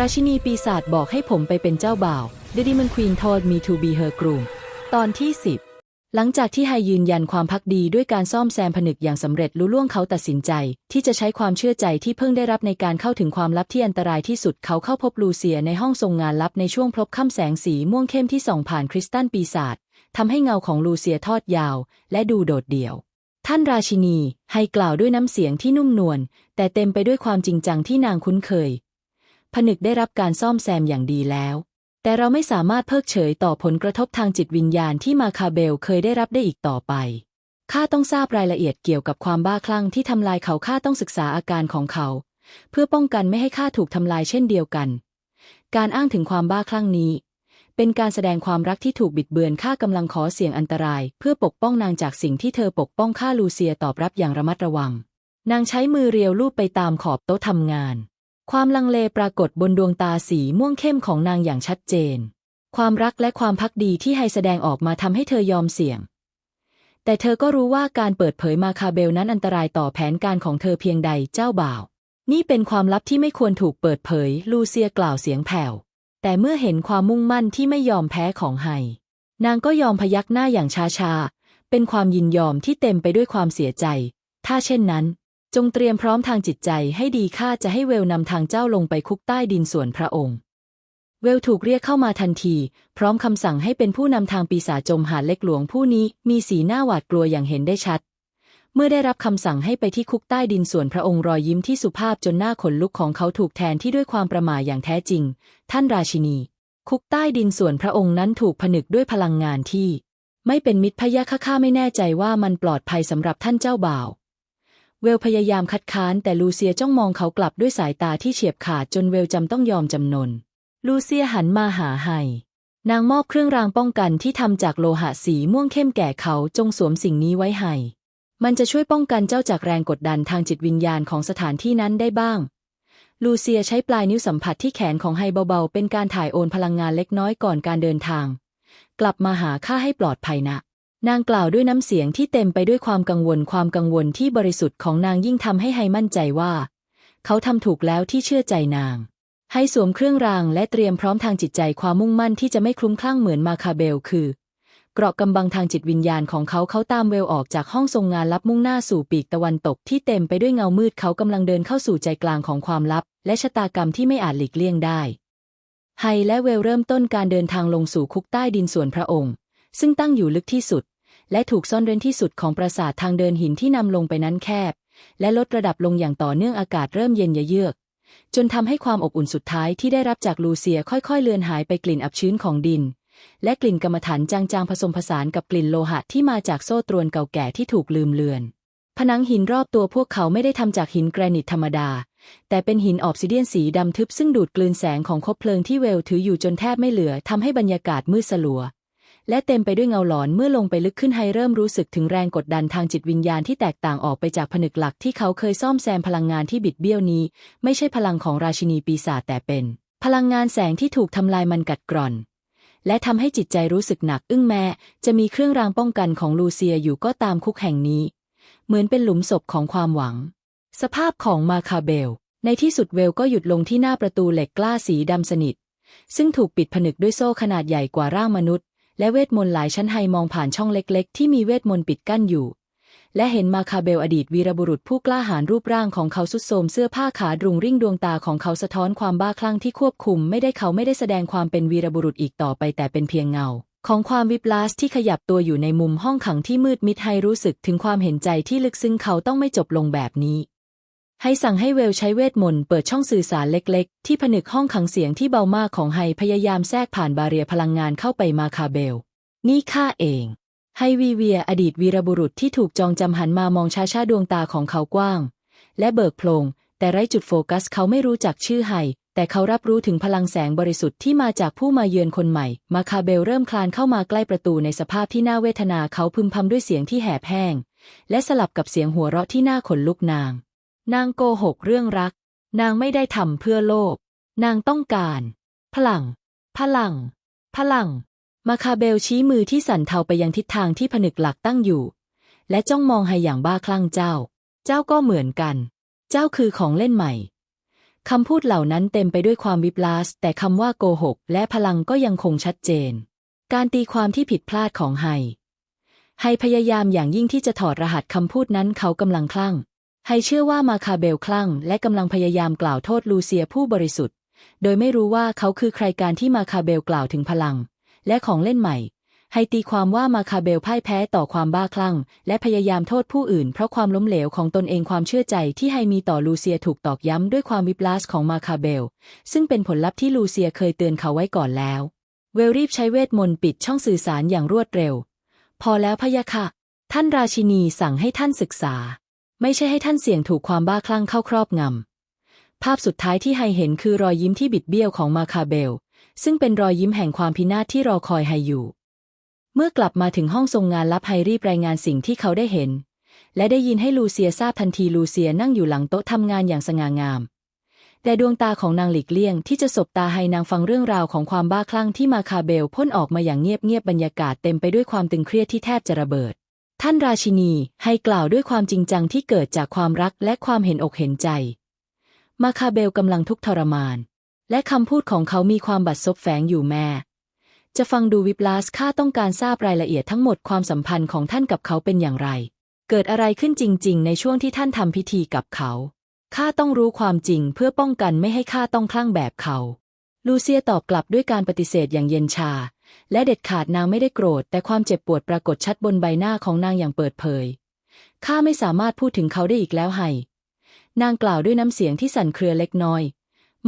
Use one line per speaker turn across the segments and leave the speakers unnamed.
ราชินีปีศาจบอกให้ผมไปเป็นเจ้าบ่าว The Demon Queen told me to be her groom ตอนที่ 10 หลังจากที่ไฮยืนยันความพักดีด้วยการซ่อมแซมผนึกอย่างสำเร็จลุล่วงเขาตัดสินใจ ที่จะใช้ความเชื่อใจที่เพิ่งได้รับในการเข้าถึงความลับที่อันตรายที่สุดเขาเข้าพบลูเซียในห้องทรงงานลับในช่วงพลบค่ำแสงสีม่วงเข้มที่ส่องผ่านคริสตัลปีศาจทำให้เงาของลูเซียทอดยาว และดูโดดเดี่ยวท่านราชินีไฮกล่าวด้วยน้ำเสียงที่นุ่มนวลแต่เต็มไปด้วยความจริงจังที่นางคุ้นเคย ผนึกได้รับการซ่อมแซมอย่างดีแล้ว แต่เราไม่สามารถเพิกเฉยต่อผลกระทบทางจิตวิญญาณที่มาคาเบลเคยได้รับได้อีกต่อไปข้าต้องทราบรายละเอียดเกี่ยวกับความบ้าคลั่งที่ทำลายเขาข้าต้องศึกษาอาการของเขา เพื่อป้องกันไม่ให้ข้าถูกทำลายเช่นเดียวกัน การอ้างถึงความบ้าคลั่งนี้ เป็นการแสดงความรักที่ถูกบิดเบือนข้ากำลังขอเสี่ยงอันตราย เพื่อปกป้องนางจากสิ่งที่เธอปกป้องข้าลูเซียตอบรับอย่างระมัดระวัง นางใช้มือเรียวลูบไปตามขอบโต๊ะทำงาน ความลังเลปรากฏบนดวงตาสีม่วงเข้มของนางอย่างชัดเจน ความรักและความพักดีที่ไฮแสดงออกมาทำให้เธอยอมเสี่ยง แต่เธอก็รู้ว่าการเปิดเผยมาคาเบลนั้นอันตรายต่อแผนการของเธอเพียงใดเจ้าบ่าว นี่เป็นความลับที่ไม่ควรถูกเปิดเผย ลูเซียกล่าวเสียงแผ่ว แต่เมื่อเห็นความมุ่งมั่นที่ไม่ยอมแพ้ของไฮ นางก็ยอมพยักหน้าอย่างช้าๆ เป็นความยินยอมที่เต็มไปด้วยความเสียใจ ถ้าเช่นนั้น จงเตรียมพร้อมทางจิตใจให้ดีข้าจะให้เวลนำทางเจ้าลงไปคุกใต้ดินส่วนพระองค์ เวลถูกเรียกเข้ามาทันที พร้อมคำสั่งให้เป็นผู้นำทางปีศาจจมหาเล็กหลวงผู้นี้มีสีหน้าหวาดกลัวอย่างเห็นได้ชัด เมื่อได้รับคำสั่งให้ไปที่คุกใต้ดินส่วนพระองค์รอยยิ้มที่สุภาพจนหน้าขนลุกของเขาถูกแทนที่ด้วยความประหม่าอย่างแท้จริง ท่านราชินี คุกใต้ดินส่วนพระองค์นั้นถูกผนึกด้วยพลังงานที่ ไม่เป็นมิตรพยะค่าไม่แน่ใจว่ามันปลอดภัยสำหรับท่านเจ้าบ่าว เวลพยายามคัดค้านแต่ลูเซียจ้องมองเขากลับด้วยสายตาที่เฉียบขาดจนเวลจำต้องยอมจำนน ลูเซียหันมาหาไฮนางมอบเครื่องรางป้องกันที่ทำจากโลหะสีม่วงเข้มแก่เขาจงสวมสิ่งนี้ไว้ให้ มันจะช่วยป้องกันเจ้าจากแรงกดดันทางจิตวิญญาณของสถานที่นั้นได้บ้าง ลูเซียใช้ปลายนิ้วสัมผัสที่แขนของไฮเบาๆ เป็นการถ่ายโอนพลังงานเล็กน้อยก่อนการเดินทาง กลับมาหาข้าให้ปลอดภัยนะ นางกล่าวด้วยน้ำเสียงที่เต็มไปด้วยความกังวลความกังวลที่บริสุทธิ์ของนางยิ่งทำให้ไฮมั่นใจว่า เขาทำถูกแล้วที่เชื่อใจนาง ให้สวมเครื่องรางและเตรียมพร้อมทางจิตใจความมุ่งมั่นที่จะไม่คลุ้มคลั่งเหมือนมาคาเบล คือ เกราะกำบังทางจิตวิญญาณของเขาเขาตามเวลออกจากห้องทรงงานลับมุ่งหน้าสู่ปีกตะวันตกที่เต็มไปด้วยเงามืดเขากำลังเดินเข้าสู่ใจกลางของความลับ และชะตากรรมที่ไม่อาจหลีกเลี่ยงได้ไฮและเวลเริ่มต้นการเดินทางลงสู่คุกใต้ดินส่วนพระองค์ ซึ่งตั้งอยู่ลึกที่สุด และถูกซ่อนเร้นที่สุดของปราสาททางเดินหินที่นำลงไปนั้นแคบ และลดระดับลงอย่างต่อเนื่องอากาศเริ่มเย็นเยือก จนทำให้ความอบอุ่นสุดท้ายที่ได้รับจากลูเซียค่อยๆ เลือนหายไปกลิ่นอับชื้นของดิน และกลิ่นกรรมฐานจางๆผสมผสานกับกลิ่นโลหะที่มาจากโซ่ตรวนเก่าแก่ที่ถูกลืมเลือน ผนังหินรอบตัวพวกเขาไม่ได้ทำจากหินแกรนิตธรรมดา แต่เป็นหินออบซิเดียนสีดำทึบซึ่งดูดกลืนแสงของคบเพลิงที่เวลถืออยู่จนแทบไม่เหลือทำให้บรรยากาศมืดสลัว และเต็มไปด้วยเงาหลอนเมื่อลงไปลึกขึ้นไฮเริ่มรู้สึกถึงแรงกดดันทางจิตวิญญาณที่แตกต่างออกไปจากผนึกหลักที่เขาเคยซ่อมแซมพลังงานที่บิดเบี้ยวนี้ ไม่ใช่พลังของราชินีปีศาจแต่เป็น พลังงานแสงที่ถูกทำลายมันกัดกร่อน และทำให้จิตใจรู้สึกหนักอึ้งแม้จะมีเครื่องรางป้องกันของลูเซียอยู่ก็ตามคุกแห่งนี้ เหมือนเป็นหลุมศพของความหวัง สภาพของมาคาเบล ในที่สุดเวลก็หยุดลงที่หน้าประตูเหล็กกล้าสีดำสนิทซึ่งถูกปิดผนึกด้วยโซ่ขนาดใหญ่กว่าร่างมนุษย์ และเวทมนต์หลายชั้นไฮมองผ่านช่องเล็กๆ ที่มีเวทมนต์ปิดกั้นอยู่ และเห็นมาคาเบลอดีตวีรบุรุษผู้กล้าหาญรูปร่างของเขาสุดโทมเสื้อผ้าขาดรุงริ่งดวงตาของเขาสะท้อนความบ้าคลั่งที่ควบคุม ไม่ได้เขาไม่ได้แสดงความเป็นวีรบุรุษอีกต่อไปแต่เป็นเพียงเงาของความวิปลาสที่ขยับตัวอยู่ในมุมห้องขังที่มืดมิดให้รู้สึกถึงความเห็นใจที่ลึกซึ้งเขาต้องไม่จบลงแบบนี้ ให้สั่งให้เวลใช้เวทมนต์เปิดช่องสื่อสารเล็กๆ ที่ผนึกห้องขังเสียงที่เบามากของไฮพยายามแทรกผ่านบาเรียพลังงานเข้าไปมาคาเบล นี่ข้าเอง ไฮวีเวียอดีตวีรบุรุษที่ถูกจองจำหันมามองช้าๆดวงตาของเขากว้าง และเบิกโพลงแต่ไร้จุดโฟกัสเขาไม่รู้จักชื่อไฮแต่เขารับรู้ถึงพลังแสงบริสุทธิ์ที่มาจากผู้มาเยือนคนใหม่ มาคาเบลเริ่มคลานเข้ามาใกล้ประตูในสภาพที่น่าเวทนาเขาพึมพำด้วยเสียงที่แหบแห้ง และสลับกับเสียงหัวเราะที่น่าขนลุกนาง นางโกหกเรื่องรัก นางไม่ได้ทำเพื่อโลภนางต้องการ พลัง พลัง พลัง มาคาเบลชี้มือที่สั่นเทาไปยังทิศทางที่ผนึกหลักตั้งอยู่ และจ้องมองให้อย่างบ้าคลั่งเจ้า เจ้าก็เหมือนกัน เจ้าคือของเล่นใหม่คำพูดเหล่านั้นเต็มไปด้วยความวิปลาส แต่คำว่าโกหก และพลังก็ยังคงชัดเจน การตีความที่ผิดพลาดของไฮไฮพยายามอย่างยิ่งที่จะถอดรหัสคำพูดนั้นเขากำลังคลั่ง ไฮเชื่อว่ามาคาเบลคลั่ง และกำลังพยายามกล่าวโทษลูเซียผู้บริสุทธิ์ โดยไม่รู้ว่าเขาคือใครการที่มาคาเบลกล่าวถึงพลัง และของเล่นใหม่ไฮตีความว่ามาคาเบลพ่ายแพ้ต่อความบ้าคลั่ง และพยายามโทษผู้อื่น เพราะความล้มเหลวของตนเองความเชื่อใจที่ไฮมีต่อลูเซียถูกตอกย้ำด้วยความวิปลาสของมาคาเบล ซึ่งเป็นผลลัพธ์ที่ลูเซียเคยเตือนเขาไว้ก่อนแล้ว เวลรีบใช้เวทมนต์ปิดช่องสื่อสารอย่างรวดเร็ว พอแล้วพะยะค่ะ ท่านราชินีสั่งให้ท่านศึกษา ไม่ใช่ให้ท่านเสี่ยงถูกความบ้าคลั่งเข้าครอบงำ ภาพสุดท้ายที่ไฮเห็นคือรอยยิ้มที่บิดเบี้ยวของมาคาเบล ซึ่งเป็นรอยยิ้มแห่งความพินาศที่รอคอยไฮอยู่ เมื่อกลับมาถึงห้องทรงงานลับไฮรีบรายงานสิ่งที่เขาได้เห็น และได้ยินให้ลูเซียทราบทันทีลูเซียนั่งอยู่หลังโต๊ะทำงานอย่างสง่างาม แต่ดวงตาของนางหลีกเลี่ยงที่จะสบตาให้นางฟังเรื่องราวของความบ้าคลั่งที่มาคาเบลพ่นออกมาอย่างเงียบๆบรรยากาศเต็มไปด้วยความตึงเครียดที่แทบจะระเบิด ท่านราชินีให้กล่าวด้วยความจริงจังที่เกิดจากความรักและความเห็นอกเห็นใจ มาคาเบลกำลังทุกข์ทรมาน และคำพูดของเขามีความบัดซบแฝงอยู่แม่ จะฟังดูวิปลาสข้าต้องการทราบรายละเอียดทั้งหมดความสัมพันธ์ของท่านกับเขาเป็นอย่างไร เกิดอะไรขึ้นจริง ๆ ในช่วงที่ท่านทำพิธีกับเขา ข้าต้องรู้ความจริงเพื่อป้องกันไม่ให้ข้าต้องคลั่งแบบเขา ลูเซียตอบกลับด้วยการปฏิเสธอย่างเย็นชา และเด็ดขาดนางไม่ได้โกรธ แต่ความเจ็บปวดปรากฏชัดบนใบหน้าของนางอย่างเปิดเผย ข้าไม่สามารถพูดถึงเขาได้อีกแล้วไฮนางกล่าวด้วยน้ำเสียงที่สั่นเครือเล็กน้อย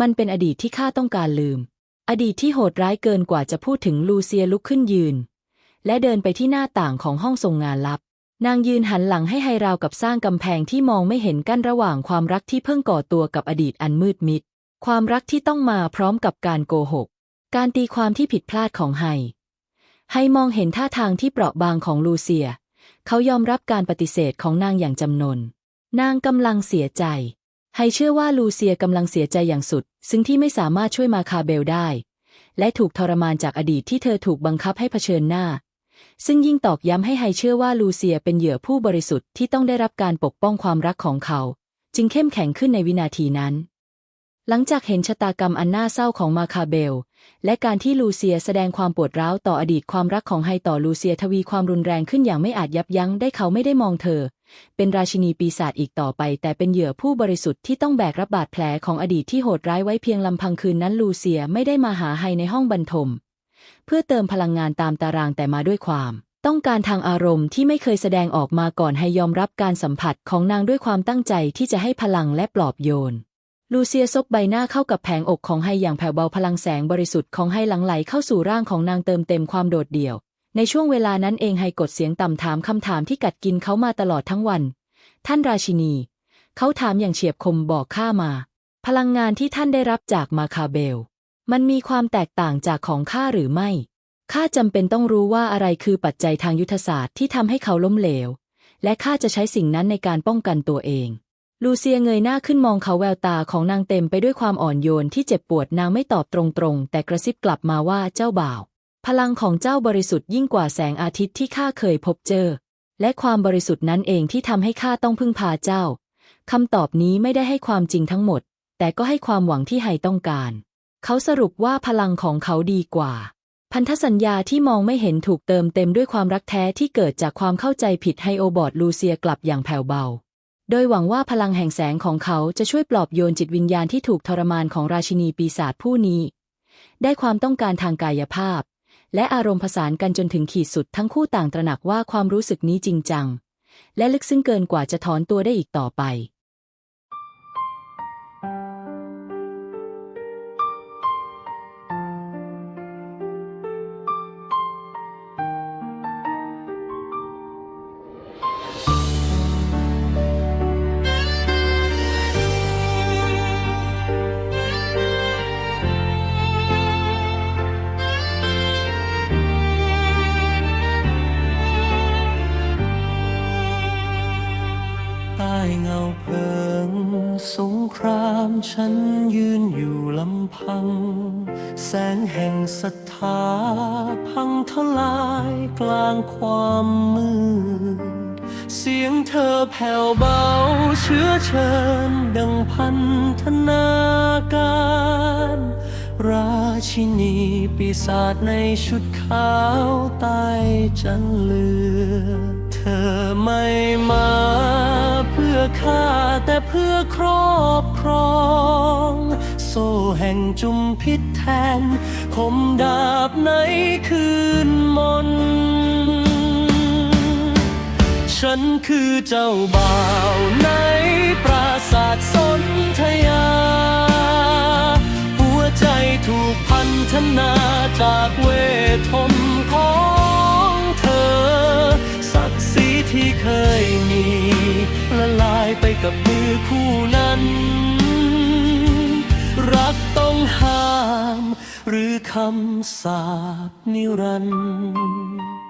มันเป็นอดีตที่ข้าต้องการลืม อดีตที่โหดร้ายเกินกว่าจะพูดถึงลูเซียลุกขึ้นยืน และเดินไปที่หน้าต่างของห้องทรงงานลับ นางยืนหันหลังให้ไฮราวกับสร้างกำแพงที่มองไม่เห็นกั้นระหว่างความรักที่เพิ่งก่อตัวกับอดีตอันมืดมิด ความรักที่ต้องมาพร้อมกับการโกหก การตีความที่ผิดพลาดของไฮไฮมองเห็นท่าทางที่เปราะบางของลูเซีย เขายอมรับการปฏิเสธของนางอย่างจำนน นางกำลังเสียใจไฮเชื่อว่าลูเซียกำลังเสียใจอย่างสุด ซึ่งที่ไม่สามารถช่วยมาคาเบลได้ และถูกทรมานจากอดีตที่เธอถูกบังคับให้เผชิญหน้า ซึ่งยิ่งตอกย้ำให้ไฮเชื่อว่าลูเซียเป็นเหยื่อผู้บริสุทธิ์ที่ต้องได้รับการปกป้องความรักของเขา จึงเข้มแข็งขึ้นในวินาทีนั้น หลังจากเห็นชะตากรรมอันน่าเศร้าของมาคาเบล และการที่ลูเซียแสดงความปวดร้าวต่ออดีตความรักของไฮต่อลูเซียทวีความรุนแรงขึ้นอย่างไม่อาจยับยั้งได้เขาไม่ได้มองเธอ เป็นราชินีปีศาจอีกต่อไป แต่เป็นเหยื่อผู้บริสุทธิ์ที่ต้องแบกรับบาดแผลของอดีตที่โหดร้ายไว้เพียงลำพังคืนนั้นลูเซียไม่ได้มาหาไฮในห้องบรรทม เพื่อเติมพลังงานตามตารางแต่มาด้วยความต้องการทางอารมณ์ที่ไม่เคยแสดงออกมาก่อนให้ยอมรับการสัมผัสของนางด้วยความตั้งใจที่จะให้พลังและปลอบโยน ลูเซียซบใบหน้าเข้ากับแผงอกของไฮอย่างแผ่วเบาพลังแสงบริสุทธิ์ของไฮหลังไหลเข้าสู่ร่างของนางเติมเต็มความโดดเดี่ยว ในช่วงเวลานั้นเองไฮกดเสียงต่ำถามคำถามที่กัดกินเขามาตลอดทั้งวัน ท่านราชินี เขาถามอย่างเฉียบคมบอกข้ามา พลังงานที่ท่านได้รับจากมาคาเบล มันมีความแตกต่างจากของข้าหรือไม่ข้าจำเป็นต้องรู้ว่าอะไรคือปัจจัยทางยุทธศาสตร์ที่ทำให้เขาล้มเหลว และข้าจะใช้สิ่งนั้นในการป้องกันตัวเอง ลูเซียเงยหน้าขึ้นมองเขาแววตาของนางเต็มไปด้วยความอ่อนโยนที่เจ็บปวดนางไม่ตอบตรงๆ แต่กระซิบกลับมาว่าเจ้าบ่าว พลังของเจ้าบริสุทธิ์ยิ่งกว่าแสงอาทิตย์ที่ข้าเคยพบเจอ และความบริสุทธิ์นั้นเองที่ทำให้ข้าต้องพึ่งพาเจ้าคำตอบนี้ไม่ได้ให้ความจริงทั้งหมด แต่ก็ให้ความหวังที่ไฮต้องการ เขาสรุปว่าพลังของเขาดีกว่า พันธสัญญาที่มองไม่เห็นถูกเติมเต็มด้วยความรักแท้ที่เกิดจากความเข้าใจผิดให้โอบอดลูเซียกลับอย่างแผ่วเบา โดยหวังว่าพลังแห่งแสงของเขาจะช่วยปลอบโยนจิตวิญญาณที่ถูกทรมานของราชินีปีศาจผู้นี้ ได้ความต้องการทางกายภาพ และอารมณ์ผสานกันจนถึงขีดสุดทั้งคู่ต่างตระหนักว่าความรู้สึกนี้จริงจัง และลึกซึ้งเกินกว่าจะถอนตัวได้อีกต่อไป
ฉันยืนอยู่ลำพัง แสงแห่งศรัทธาพังทลายกลางความมืด เสียงเธอแผ่วเบาเชื้อเชิญดังพันธนาการ ราชินีปีศาจในชุดขาวใต้จันเลือ เธอไม่มา พื่อฆ่าแต่เพื่อครอบครอง โซ่แห่งจุมพิษแทน คมดาบในคืนมน ฉันคือเจ้าบ่าวในปราสาทสนธยา หัวใจถูกพันธนาจากเวทมนต์ของเธอ ศักดิ์ศรีที่เคยมี ละลายไปกับมือคู่นั้น รักต้องห้าม หรือคำสาปนิรันดร์